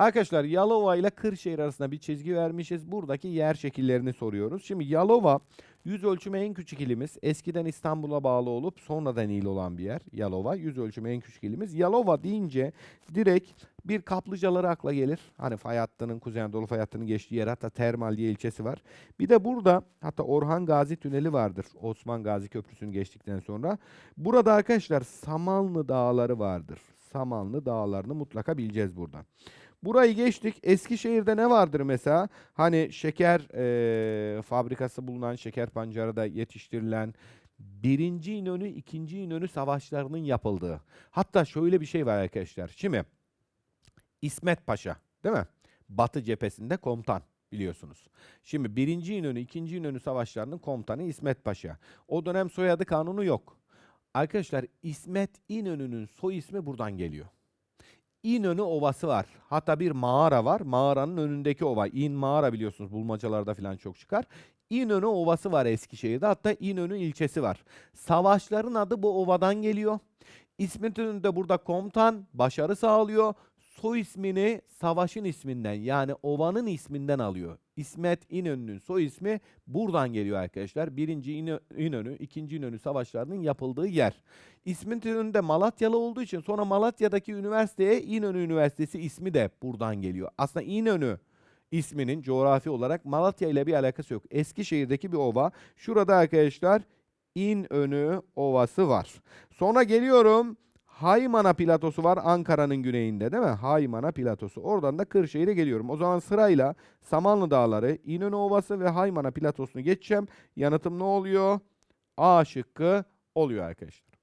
Arkadaşlar Yalova ile Kırşehir arasında bir çizgi vermişiz. Buradaki yer şekillerini soruyoruz. Şimdi Yalova yüz ölçümü en küçük ilimiz. Eskiden İstanbul'a bağlı olup sonradan il olan bir yer. Yalova yüz ölçümü en küçük ilimiz. Yalova deyince direkt bir kaplıcaları akla gelir. Hani fay hattının, Kuzey Anadolu fay geçtiği yer hatta Termal diye ilçesi var. Bir de burada hatta Orhan Gazi Tüneli vardır. Osman Gazi Köprüsü'nü geçtikten sonra. Burada arkadaşlar Samanlı Dağları vardır. Samanlı Dağları'nı mutlaka bileceğiz buradan. Burayı geçtik. Eskişehir'de ne vardır mesela? Hani şeker eee, fabrikası bulunan, şeker pancarı da yetiştirilen, birinci İnönü, ikinci İnönü savaşlarının yapıldığı. Hatta şöyle bir şey var arkadaşlar. Şimdi İsmet Paşa değil mi? Batı cephesinde komutan biliyorsunuz. Şimdi birinci İnönü, ikinci İnönü savaşlarının komutanı İsmet Paşa. O dönem soyadı kanunu yok. Arkadaşlar İsmet İnönü'nün soy ismi buradan geliyor. İnönü Ovası var. Hatta bir mağara var. Mağaranın önündeki ova. İn mağara biliyorsunuz bulmacalarda falan çok çıkar. İnönü Ovası var Eskişehir'de. Hatta İnönü ilçesi var. Savaşların adı bu ovadan geliyor. İsmet İnönü de burada komutan başarı sağlıyor. Soy ismini savaşın isminden yani ovanın isminden alıyor. İsmet İnönü'nün soy ismi buradan geliyor arkadaşlar. Birinci İnö- İnönü, ikinci İnönü savaşlarının yapıldığı yer. İsmet İnönü de Malatyalı olduğu için sonra Malatya'daki üniversiteye İnönü Üniversitesi ismi de buradan geliyor. Aslında İnönü isminin coğrafi olarak Malatya ile bir alakası yok. Eskişehir'deki bir ova. Şurada arkadaşlar İnönü Ovası var. Sonra geliyorum Haymana platosu var Ankara'nın güneyinde değil mi? Haymana platosu. Oradan da Kırşehir'e geliyorum. O zaman sırayla Samanlı Dağları, İnönü Ovası ve Haymana platosunu geçeceğim. Yanıtım ne oluyor? A şıkkı oluyor arkadaşlar.